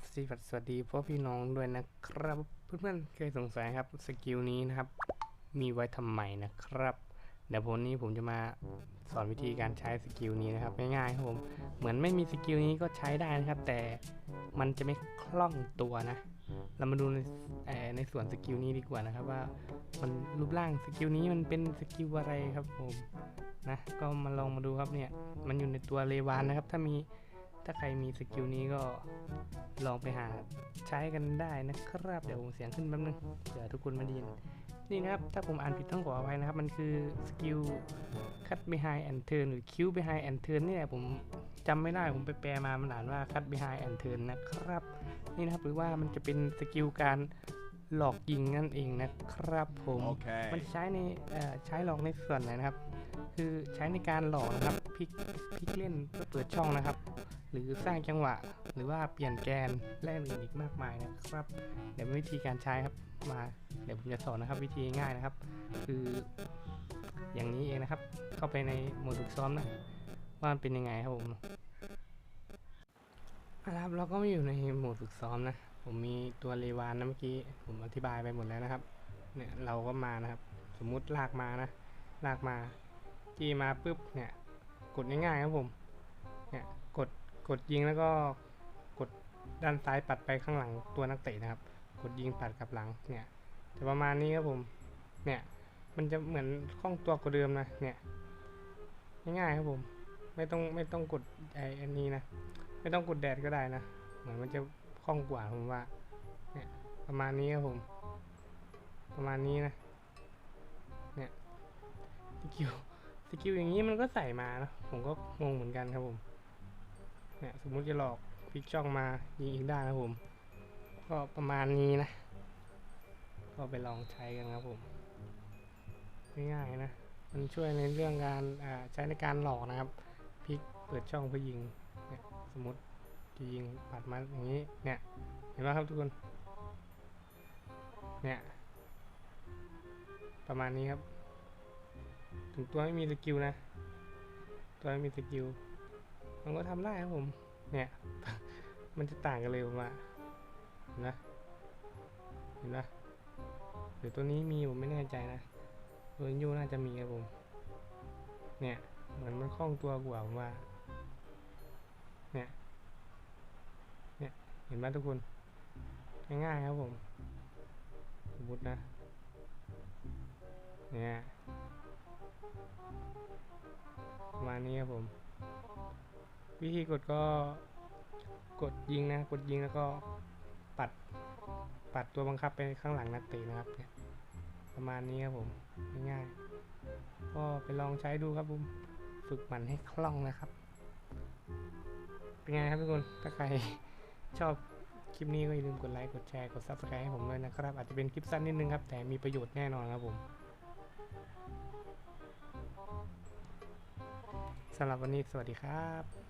ว่าขอกราบสวัสดีพ่อพี่น้องด้วยนะครับ เพื่อนๆเคยสงสัยครับสกิลนี้นะครับ มีไว้ทำไมนะครับ เดี๋ยววันนี้ผมจะมาสอนวิธีการใช้สกิลนี้นะครับง่ายๆครับผมเหมือนไม่มีสกิลนี้ก็ใช้ได้นะครับ แต่มันจะไม่คล่องตัวนะ เรามาดูในในส่วนสกิลนี้ดีกว่านะครับ ว่ามันรูปร่างสกิลนี้มันเป็นสกิลอะไรครับผมนะก็มาลองมาดูครับเนี่ยมันอยู่ในตัวเลวานนะครับ ถ้ามี ถ้าใครมีสกิลนี้ก็ลองไปหาใช้กันได้นะครับ เดี๋ยวผมเสียงขึ้นแป๊บนึงเดี๋ยวทุกคนไมาไดีนนี่นะครับ ถ้าผมอ่านผิดต้องขออภัยนะครับ มันคือสกิล cut behind and turn หรือ Q behind and turn นี่แหละผมจำไม่ได้ผมไปแปลมามันอ่านว่า cut behind and turn นะครับ นี่นะครับหรือว่ามันจะเป็นสกิลการหลอกยิงนั่นเองนะครับผม Okay. มันใช้ในเอ่อใช้หลอกในส่วนไหนนะครับ คือใช้ในการหลอกนะครับพลิกพลิกเล่นเพื่อเปิดช่องนะครับ หรือสร้างจังหวะ หรือว่าเปลี่ยนแกนและอื่นอีกมากมายนะครับ เดี๋ยววิธีการใช้ครับมา เดี๋ยวผมจะสอนนะครับ วิธีง่ายนะครับ คืออย่างนี้เองนะครับ เข้าไปในโหมดฝึกซ้อมนะว่ามันเป็นยังไงครับผมเอาละครับเราก็มาอยู่ในโหมดฝึกซ้อมนะ ผมมีตัวเลวานนะเมื่อกี้ผมอธิบายไปหมดแล้วนะครับ เนี่ยเราก็มานะครับ สมมุติลากมานะ ลากมาจี้มาปุ๊บเนี่ย กดง่ายๆครับผม เนี่ย กดยิงแล้วก็กดด้านซ้ายปัดไปข้างหลังตัวนักเตะนะครับ กดยิงปัดกลับหลังเนี่ยจะประมาณนี้ครับผมเนี่ยมันจะเหมือนคล่องตัวกว่าเดิมนะเนี่ยง่ายๆครับผม ไม่ต้องไม่ต้องกดไออันนี้นะ ไม่ต้องกดแดดก็ได้นะ เหมือนมันจะคล่องกว่าผมว่าเนี่ยประมาณนี้ครับผม ประมาณนี้นะเนี่ยสกิลสกิลอย่างนี้มันก็ใส่มานะผมก็งงเหมือนกันครับผม เนี่ยสมมุติจะหลอกพลิกช่องมายิงอีกด้านนะผม ก็ประมาณนี้นะ ก็ไปลองใช้กันครับผม ง่ายๆนะ มันช่วยในเรื่องการใช้ในการหลอกนะครับพลิกเปิดช่องเพื่อยิงเนี่ยสมมติจะยิงปัดมาอย่างนี้เนี่ยเห็นไหมครับทุกคนเนี่ยประมาณนี้ครับ ถึงตัวไม่มีสกิลนะ ตัวไม่มีสกิล มันก็ทำได้ครับผม เนี่ย มันจะต่างกันเลยผมว่าเห็นไหมเห็นไหมหรือตัวนี้มีผมไม่แน่ใจนะตัวยูน่าจะมีครับผม เนี่ย เหมือนมันคล่องตัวกว่าผมว่า เนี่ย เนี่ย เห็นไหมทุกคน ง่ายๆครับผม สมมตินะ เนี่ย มานี้ครับผม วิธีกดก็กดยิงนะ กดยิงแล้วก็ปัดปัดตัวบังคับไปข้างหลังนักเตะนะครับเนี่ยประมาณนี้ครับผมง่ายๆก็ไปลองใช้ดูครับผมฝึกมันให้คล่องนะครับ เป็นไงครับทุกคนถ้าใครชอบคลิปนี้ก็อย่าลืมกดไลค์กดแชร์กด subscribe ให้ผมด้วยนะครับ อาจจะเป็นคลิปสั้นนิดนึงครับ แต่มีประโยชน์แน่นอนครับผมสำหรับวันนี้สวัสดีครับ